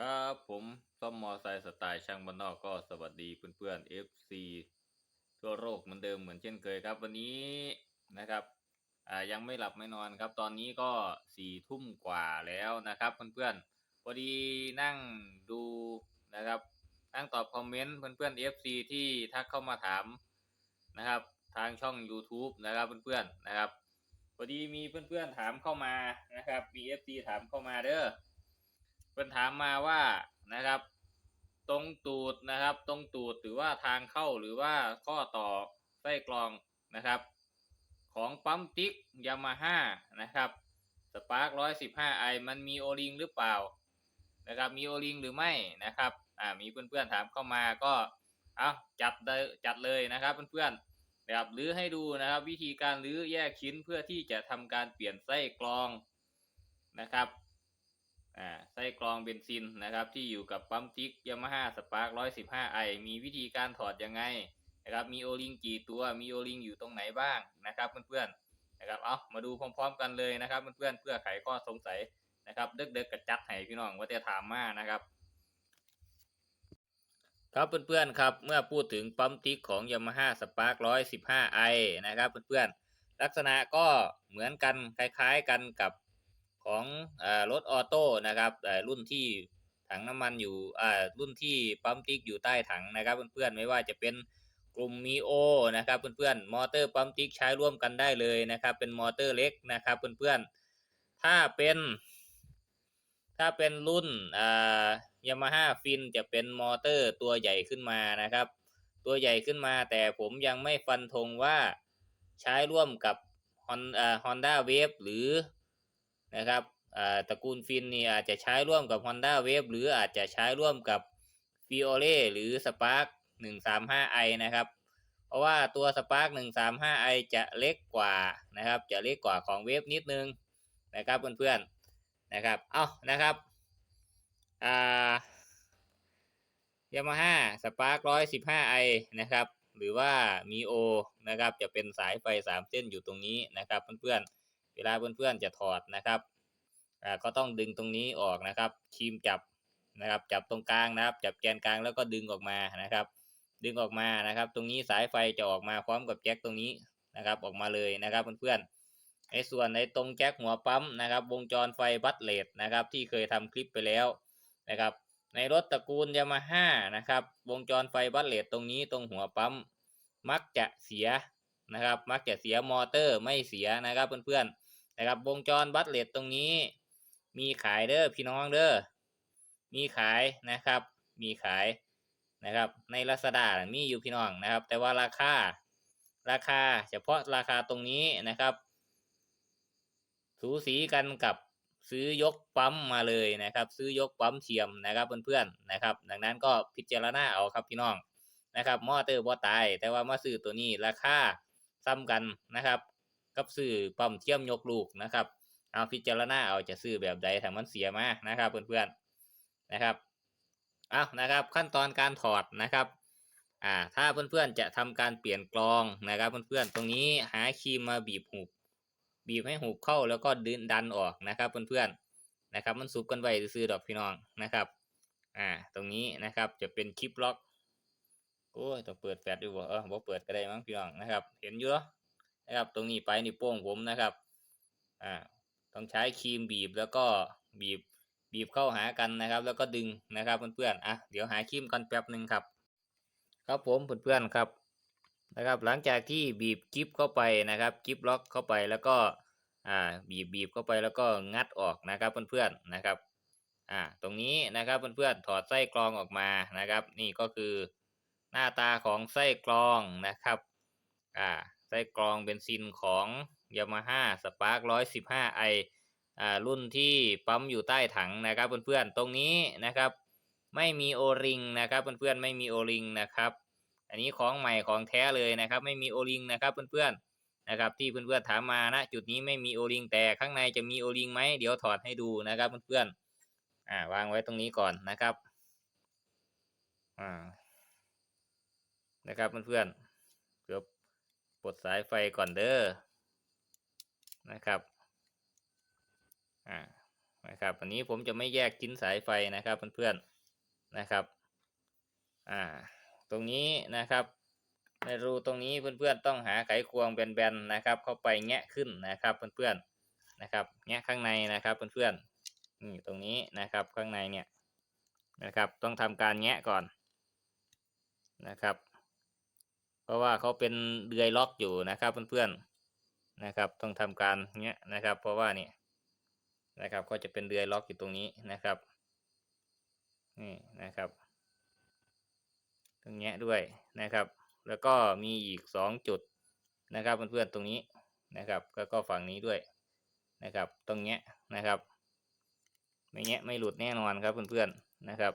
ครับผมซ่อมมอไซค์สไตล์ช่างบ้านนอกก็สวัสดีเพื่อนๆ FC ทั่วโลกเหมือนเดิมเหมือนเช่นเคยครับ วันนี้นะครับอ่ายังไม่หลับไม่นอนครับ ตอนนี้ก็สี่ทุ่มกว่าแล้วนะครับเพื่อนๆพอดีนั่งดูนะครับนั่งตอบคอมเมนต์เพื่อนๆ FC ที่ทักเข้ามาถามนะครับทางช่อง YouTube นะครับเพื่อนๆนะครับพอดีมีเพื่อนๆถามเข้ามานะครับมี FC ถามเข้ามาเด้อ เพิ่นถามมาว่านะครับ ตรงตูดนะครับ ตรงตูดหรือว่าทางเข้าหรือว่าข้อต่อไส้กรองนะครับ ของปั๊มติ๊กยามาฮ่านะครับสปาร์กร้อยสิบห้าไอมันมีโอลิงหรือเปล่านะครับ มีโอลิงหรือไม่นะครับอ่ามีเพื่อนๆถามเข้ามาก็เอาจัดเลยจัดเลยนะครับเพื่อนๆนะครับหรือให้ดูนะครับ วิธีการรื้อแยกชิ้นเพื่อที่จะทำการเปลี่ยนไส้กรองนะครับ อ่าไส้กรองเบนซินนะครับ ที่อยู่กับปั๊มติ๊กยามาฮ่าสปาร์กร้อยสิบห้าไอมีวิธีการถอดยังไงนะครับ มีโอลิงกี่ตัวมีโอลิงอยู่ตรงไหนบ้างนะครับเพื่อนๆนะครับเอามาดูพร้อมๆกันเลยนะครับเพื่อนๆเพื่อไขข้อสงสัยนะครับเด็กๆกระจัดให้พี่น้องว่าจะถามมานะครับครับเพื่อนๆครับเมื่อพูดถึงปั๊มติ๊กของยามาฮ่าสปาร์กร้อยสิบห้าไอนะครับเพื่อนๆลักษณะก็เหมือนกันคล้ายๆกันกับ ของรถออโต้นะครับรุ่นที่ถังน้ำมันอยู่รุ่นที่ปั๊มติ๊กอยู่ใต้ถังนะครับเพื่อนๆไม่ว่าจะเป็นกลุ่มมีโอนะครับเพื่อนๆมอเตอร์ปั๊มติ๊กใช้ร่วมกันได้เลยนะครับ เป็นมอเตอร์เล็กนะครับเพื่อนๆถ้าเป็น ถ้าเป็นรุ่นยามาฮ่าฟินจะเป็นมอเตอร์ตัวใหญ่ขึ้นมานะครับ ตัวใหญ่ขึ้นมาแต่ผมยังไม่ฟันธงว่าใช้ร่วมกับฮอนอ่าฮอนด้าเวฟหรือ นะครับตระกูลฟินนี่อาจจะใช้ร่วมกับ Honda Wave หรืออาจจะใช้ร่วมกับ f i o r e หรือ Spark 135i นะครับ เพราะว่าตัว Spark 135i จะเล็กกว่านะครับ จะเล็กกว่าของเวฟนิดนึงนะครับเพื่อนๆนะครับ เอานะครับอ่ายามาฮ่าสปาร์กร้อยสิบห้าไอนะครับ หรือว่ามีโอนะครับ จะเป็นสายไฟสามเส้นอยู่ตรงนี้นะครับเพื่อนๆ วลาเพื่อนๆจะถอดนะครับอ่าก็ต้องดึงตรงนี้ออกนะครับครีมจับนะครับจับตรงกลางนะครับ จับแกนกลางแล้วก็ดึงออกมานะครับ ดึงออกมานะครับ ตรงนี้สายไฟจะออกมาพร้อมกับแจ็คตรงนี้นะครับออกมาเลยนะครับเพื่อนๆในส่วนในตรงแจ็คหัวปั๊มนะครับ วงจรไฟบัตเลดนะครับ ที่เคยทำคลิปไปแล้วนะครับ ในรถตระกูลยามาฮ่านะครับ วงจรไฟบัตเลดตรงนี้ตรงหัวปั๊มมักจะเสียนะครับ มักจะเสียมอเตอร์ไม่เสียนะครับเพื่อนๆ นะครับ วงจรบัตเลตตรงนี้ มีขายเด้อพี่น้องเด้อมีขายนะครับ มีขายนะครับ ในลาซาด้ามีอยู่พี่น้องนะครับ แต่ว่าราคาราคาเฉพาะราคาตรงนี้นะครับ สูสีกันกับซื้อยกปั๊มมาเลยนะครับ ซื้อยกปั๊มเทียมนะครับเพื่อนๆนะครับ ดังนั้นก็พิจารณาเอาครับพี่น้องนะครับมอเตอร์บ่ตาย แต่ว่ามาซื้อตัวนี้ราคาซ้ำกันนะครับ กับซื้อปั๊มเทียมยกลูกนะครับ เอาพิจารณาเอาจะซื้อแบบใดถ้ามันเสียมานะครับเพื่อนๆนะครับเอานะครับขั้นตอนการถอดนะครับอ่าถ้าเพื่อนๆจะทำการเปลี่ยนกรองนะครับเพื่อนๆตรงนี้หาครีมมาบีบหุบบีบให้หุบเข้าแล้วก็ดึงดันออกนะครับเพื่อนๆนะครับ มันสุกกันไว้ซื้อดอกพี่น้องนะครับอ่าตรงนี้นะครับจะเป็นคลิปล็อกโอ้ยต้องเปิดแฟลชดูบ่เออบ่เปิดก็ได้มั้งพี่น้องนะครับ เห็นอยู่เนาะ นะครับ ตรงนี้ไปนี่โป้งผมนะครับอ่าต้องใช้ครีมบีบแล้วก็บีบบีบเข้าหากันนะครับ แล้วก็ดึงนะครับเพื่อนๆอะเดี๋ยวหาครีมกันแป๊บหนึ่งครับ ครับผมเพื่อนๆครับนะครับ หลังจากที่บีบกิฟเข้าไปนะครับกิฟล็อกเข้าไปแล้วก็อ่าบีบบีบเข้าไปแล้วก็งัดออกนะครับเพื่อนๆนะครับอ่าตรงนี้นะครับเพื่อนๆถอดไส้กรองออกมานะครับ นี่ก็คือหน้าตาของไส้กรองนะครับอ่า ไส้กรองเบนซินของยามาฮ่าสปาร์กร้อยสิบห้าไอรุ่นที่ปั๊มอยู่ใต้ถังนะครับเพื่อนๆตรงนี้นะครับไม่มีโอริงนะครับเพื่อนๆไม่มีโอริงนะครับอันนี้ของใหม่ของแท้เลยนะครับไม่มีโอริงนะครับเพื่อนๆนะครับที่เพื่อนๆถามมานะจุดนี้ไม่มีโอริงแต่ข้างในจะมีโอริงไหมเดี๋ยวถอดให้ดูนะครับเพื่อนๆอ่าวางไว้ตรงนี้ก่อนนะครับอ่านะครับเพื่อนๆ ปลดสายไฟก่อนเด้อนะครับอ่านะครับอันนี้ผมจะไม่แยกชิ้นสายไฟนะครับเพื่อนๆนะครับอ่าตรงนี้นะครับในรูตรงนี้เพื่อนๆต้องหาไขควงแบนๆนะครับ เข้าไปแงะขึ้นนะครับเพื่อนๆนะครับแงะข้างในนะครับเพื่อนๆนี่ตรงนี้นะครับข้างในเนี่ยนะครับต้องทำการแงะก่อนนะครับ ราะว่าเขาเป็นเดือยล็อกอยู่นะครับเพื่อนๆนะครับ ต้องทำการแงะนะครับ เพราะว่านี่นะครับก็จะเป็นเดือยล็อกอยู่ตรงนี้นะครับนี่นะครับ ตรงเนี้ยด้วยนะครับ แล้วก็มีอีกสองจุดนะครับเพื่อนๆตรงนี้นะครับแล้วก็ฝั่งนี้ด้วยนะครับ ตรงเนี้ยนะครับ ไม่เงี้ยไม่หลุดแน่นอนครับเพื่อนๆนะครับ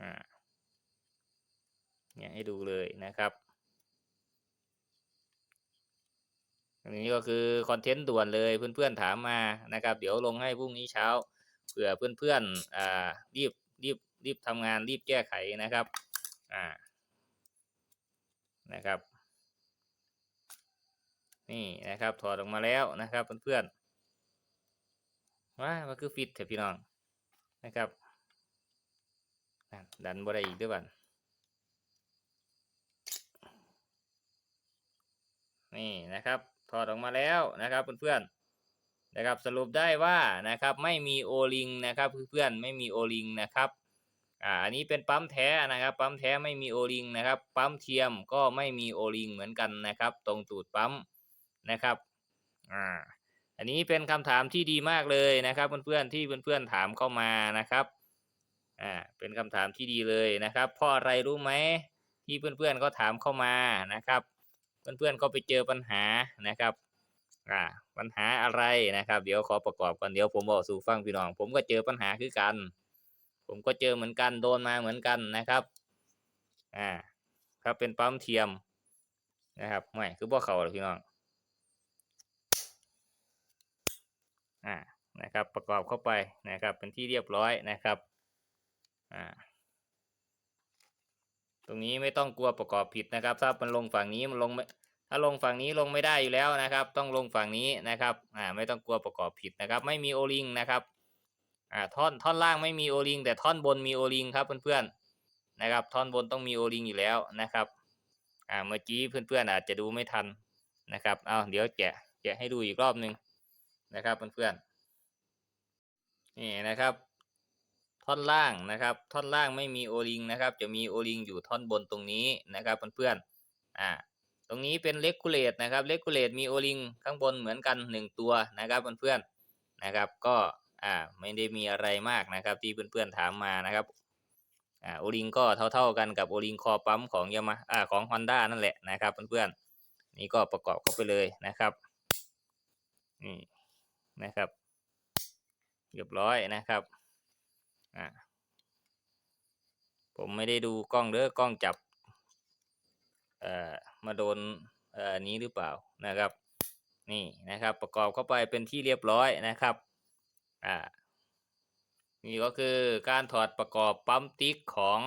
อ่า เนี่ยให้ดูเลยนะครับอันนี้ก็คือคอนเทนต์ด่วนเลยเพื่อนๆถามมานะครับ เดี๋ยวลงให้พรุ่งนี้เช้าเผื่อเพื่อนๆอ่ารีบรีบรีบทำงานรีบแก้ไขนะครับอ่านะครับ นี่นะครับถอดออกมาแล้วนะครับเพื่อนๆว้ามันคือฟิตเถอะพี่น้องนะครับดันบ่ได้อีกด้วยบัน นี่นะครับถอดออกมาแล้วนะครับเพื่อนๆนะครับสรุปได้ว่านะครับไม่มีโอลิงนะครับเพื่อนๆไม่มีโอลิงนะครับอ่าอันนี้เป็นปั๊มแท้นะครับปั๊มแท้ไม่มีโอลิงนะครับปั๊มเทียมก็ไม่มีโอลิงเหมือนกันนะครับ ตรงตูดปั๊มนะครับอ่าอันนี้เป็นคำถามที่ดีมากเลยนะครับเพื่อนๆที่เพื่อนๆถามเข้ามานะครับอ่าเป็นคำถามที่ดีเลยนะครับเพราะอะไรรู้ไหมที่เพื่อนๆก็ถามเข้ามานะครับ เพื่อนๆก็ไปเจอปัญหานะครับอ่าปัญหาอะไรนะครับ เดี๋ยวขอประกอบก่อนเดี๋ยวผมบอกสู่ฟังพี่น้อง ผมก็เจอปัญหาคือกัน ผมก็เจอเหมือนกันโดนมาเหมือนกันนะครับอ่าครับเป็นปั๊มเทียมนะครับไม่คือบ่เขาพี่น้องอ่านะครับประกอบเข้าไปนะครับเป็นที่เรียบร้อยนะครับอ่า ตรงนี้ไม่ต้องกลัวประกอบผิดนะครับ ถ้ามันลงฝั่งนี้มันลงไม่ถ้าลงฝั่งนี้ลงไม่ได้อยู่แล้วนะครับ ต้องลงฝั่งนี้นะครับอ่าไม่ต้องกลัวประกอบผิดนะครับ ไม่มีโอลิงนะครับอ่าท่อนท่อนล่างไม่มีโอลิงแต่ท่อนบนมีโอลิงครับเพื่อนๆนะครับ ท่อนบนต้องมีโอลิงอยู่แล้วนะครับอ่าเมื่อกี้เพื่อนๆอาจจะดูไม่ทันนะครับเอาเดี๋ยวแกะแกะให้ดูอีกรอบหนึ่งนะครับเพื่อนๆนี่นะครับ ท่อนล่างนะครับ ท่อนล่างไม่มีโอลิงนะครับ จะมีโอลิงอยู่ท่อนบนตรงนี้นะครับเพื่อนๆอ่าตรงนี้เป็นเลกูเลตนะครับเลกูเลตมีโอลิงข้างบนเหมือนกันหนึ่งตัวนะครับเพื่อนๆนะครับ ก็อ่าไม่ได้มีอะไรมากนะครับ ที่เพื่อนๆถามมานะครับอ่าโอลิงก็เท่าๆกันกับโอลิงคอปั๊มของยามาอ่าของฮอนด้านั่นแหละนะครับเพื่อนๆนี่ก็ประกอบเข้าไปเลยนะครับนี่นะครับเรียบร้อยนะครับ อ่าผมไม่ได้ดูกล้องเด้อกล้องจับเอ่อมาโดนเอ่อนี้หรือเปล่านะครับ นี่นะครับ ประกอบเข้าไปเป็นที่เรียบร้อยนะครับอ่านี่ก็คือการถอดประกอบปั๊มติ๊กของ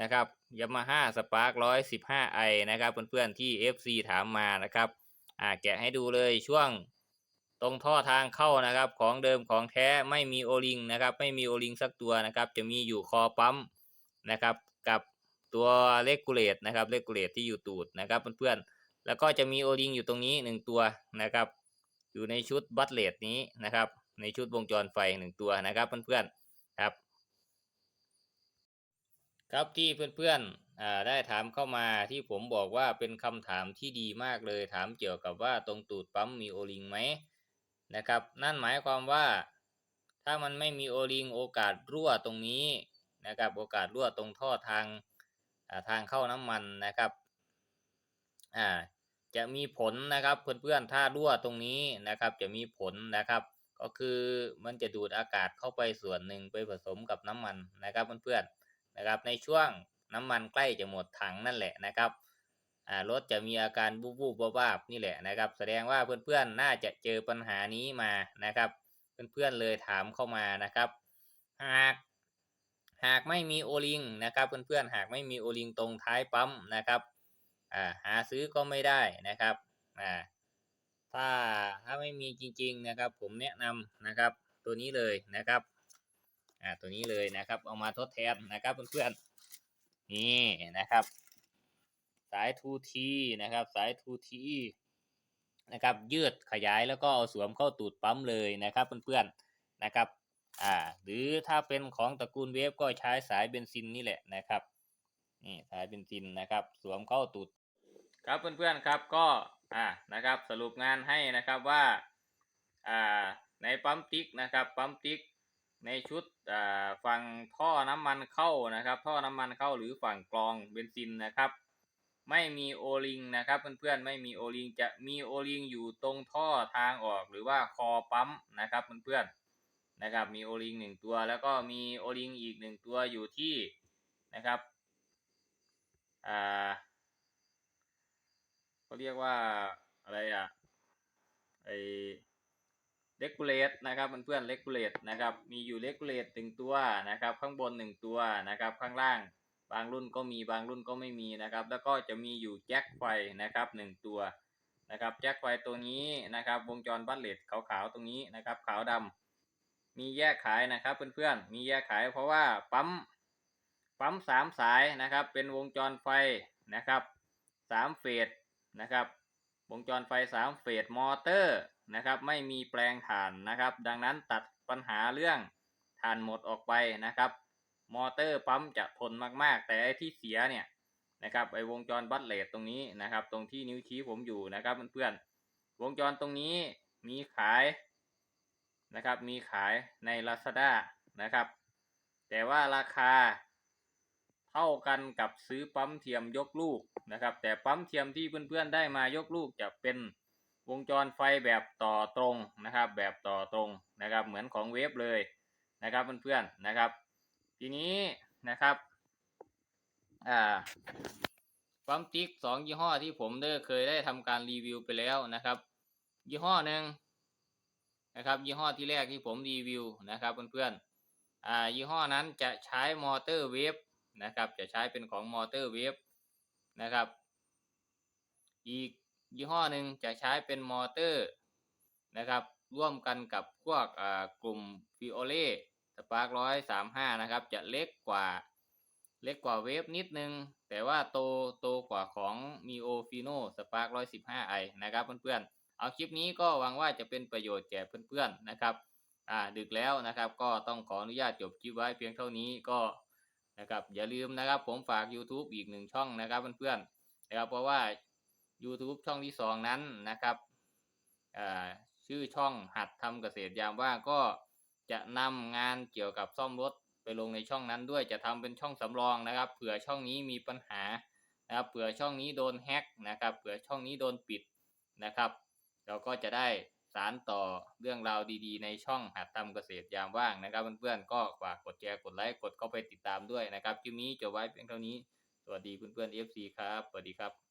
นะครับยามาฮ่าสปาร์กร้อยสิบห้าไอนะครับ เพื่อนๆที่ FC ถามมานะครับ อ่าแกะให้ดูเลยช่วง ตรงท่อทางเข้านะครับ ของเดิมของแท้ไม่มีโอลิงนะครับ ไม่มีโอลิงสักตัวนะครับ จะมีอยู่คอปั๊มนะครับ กับตัวเลกูเลตนะครับเลกูเลตที่อยู่ตูดนะครับเพื่อนๆแล้วก็จะมีโอลิงอยู่ตรงนี้หนึ่งตัวนะครับ อยู่ในชุดบัตเลตนี้นะครับ ในชุดวงจรไฟหนึ่งตัวนะครับเพื่อนๆครับ ครับที่เพื่อนๆได้ถามเข้ามาที่ผมบอกว่าเป็นคำถามที่ดีมากเลยถามเกี่ยวกับว่าตรงตูดปั๊มมีโอลิงไหม นะครับ นั่นหมายความว่า ถ้ามันไม่มีโอลิงโอกาสรั่วตรงนี้นะครับโอกาสรั่วตรงท่อทางทางเข้าน้ำมันนะครับอ่าจะมีผลนะครับเพื่อนๆถ้ารั่วตรงนี้นะครับจะมีผลนะครับ ก็คือมันจะดูดอากาศเข้าไปส่วนหนึ่งไปผสมกับน้ำมันนะครับเพื่อนๆนะครับในช่วงน้ำมันใกล้จะหมดถังนั่นแหละนะครับ รถจะมีอาการบูบบูบวาบนี่แหละนะครับ แสดงว่าเพื่อนๆน่าจะเจอปัญหานี้มานะครับ เพื่อนๆเลยถามเข้ามานะครับ หากหากไม่มีโอลิงนะครับ เพื่อนๆหากไม่มีโอลิงตรงท้ายปั๊มนะครับอ่าหาซื้อก็ไม่ได้นะครับอ่าถ้าถ้าไม่มีจริง ๆนะครับ ผมแนะนำนะครับ ตัวนี้เลยนะครับอ่าตัวนี้เลยนะครับ เอามาทดแทนนะครับเพื่อนๆนี่นะครับ สาย 2T นะครับ สาย 2T นะครับ ยืดขยายแล้วก็เอาสวมเข้าตูดปั๊มเลยนะครับเพื่อนๆนะครับ อ่า หรือถ้าเป็นของตระกูลเวฟก็ใช้สายเบนซินนี่แหละนะครับ นี่สายเบนซินนะครับ สวมเข้าตูด ครับเพื่อนๆครับก็ อ่า นะครับ สรุปงานให้นะครับว่า อ่า ในปั๊มติ๊กนะครับ ปั๊มติ๊กในชุดอ่าฝั่งท่อน้ำมันเข้านะครับ ท่อน้ำมันเข้าหรือฝั่งกรองเบนซินนะครับ ไม่มีโอลิงนะครับเพื่อนๆไม่มีโอลิงจะมีโอลิงอยู่ตรงท่อทางออกหรือว่าคอปั๊มนะครับเพื่อนๆนะครับมีโอลิงหนึ่งตัว แล้วก็มีโอลิงอีกหนึ่งตัวอยู่ที่นะครับอ่าเขาเรียกว่าอะไรอะไอเลกูเลตนะครับเพื่อนๆเลกูเลตนะครับมีอยู่เลกูเลตหนึ่งตัวนะครับข้างบนหนึ่งตัวนะครับข้างล่าง บางรุ่นก็มีบางรุ่นก็ไม่มีนะครับ แล้วก็จะมีอยู่แจ็คไฟนะครับหนึ่งตัวนะครับแจ็คไฟตัวนี้นะครับ วงจรบัตเลตขาวๆตรงนี้นะครับ ขาวดำมีแยกขายนะครับเพื่อนๆมีแยกขายเพราะว่าปั๊มปั๊มสามสายนะครับ เป็นวงจรไฟนะครับสามเฟสนะครับ วงจรไฟสามเฟสมอเตอร์นะครับ ไม่มีแปลงถ่านนะครับ ดังนั้นตัดปัญหาเรื่องถ่านหมดออกไปนะครับ มอเตอร์ปั๊มจะทนมากๆ แต่ที่เสียเนี่ยนะครับไอ้วงจรบัตเลตตรงนี้นะครับ ตรงที่นิ้วชี้ผมอยู่นะครับเพื่อนๆวงจรตรงนี้มีขายนะครับ มีขายใน Lazada นะครับ แต่ว่าราคาเท่ากันกับซื้อปั๊มเทียมยกลูกนะครับ แต่ปั๊มเทียมที่เพื่อนๆได้มายกลูกจะเป็นวงจรไฟแบบต่อตรงนะครับ แบบต่อตรงนะครับ เหมือนของเวฟเลยนะครับเพื่อนๆนะครับ ทีนี้นะครับอ่าปั๊มติ๊กสองยี่ห้อที่ผมได้เคยได้ทำการรีวิวไปแล้วนะครับ ยี่ห้อหนึ่งนะครับ ยี่ห้อที่แรกที่ผมรีวิวนะครับเพื่อนๆอ่ายี่ห้อนั้นจะใช้มอเตอร์เวฟนะครับ จะใช้เป็นของมอเตอร์เวฟนะครับ อีกยี่ห้อหนึ่งจะใช้เป็นมอเตอร์นะครับ ร่วมกันกับพวกกลุ่มฟิโอเล่ สปาร์กร้อยสามห้านะครับ จะเล็กกว่าเล็กกว่าเวฟนิดนึง แต่ว่าโตโตกว่าของ Mio Fino Spark 115 i นะครับเพื่อนๆ เอาคลิปนี้ก็หวังว่าจะเป็นประโยชน์แก่เพื่อนๆนะครับ อ่าดึกแล้วนะครับ ก็ต้องขออนุญาตจบคลิปไว้เพียงเท่านี้ก็นะครับอย่าลืมนะครับผมฝาก YouTube อีกหนึ่งช่องนะครับเพื่อนๆนะครับเพราะว่า YouTube ช่องที่สองนั้นนะครับอ่าชื่อช่องหัดทำเกษตรยามว่างก็ จะนำงานเกี่ยวกับซ่อมรถไปลงในช่องนั้นด้วยจะทำเป็นช่องสำรองนะครับ เผื่อช่องนี้มีปัญหานะครับเผื่อช่องนี้โดนแฮ็กนะครับเผื่อช่องนี้โดนปิดนะครับ เราก็จะได้สารต่อเรื่องราวดีๆ ในช่องหัดทำเกษตรยามว่างนะครับเพื่อนๆก็ฝากกดแชร์กดไลค์กดเข้าไปติดตามด้วยนะครับคลิปนี้จบไว้เพียงเท่านี้สวัสดีเพื่อนๆ FC ครับสวัสดีครับ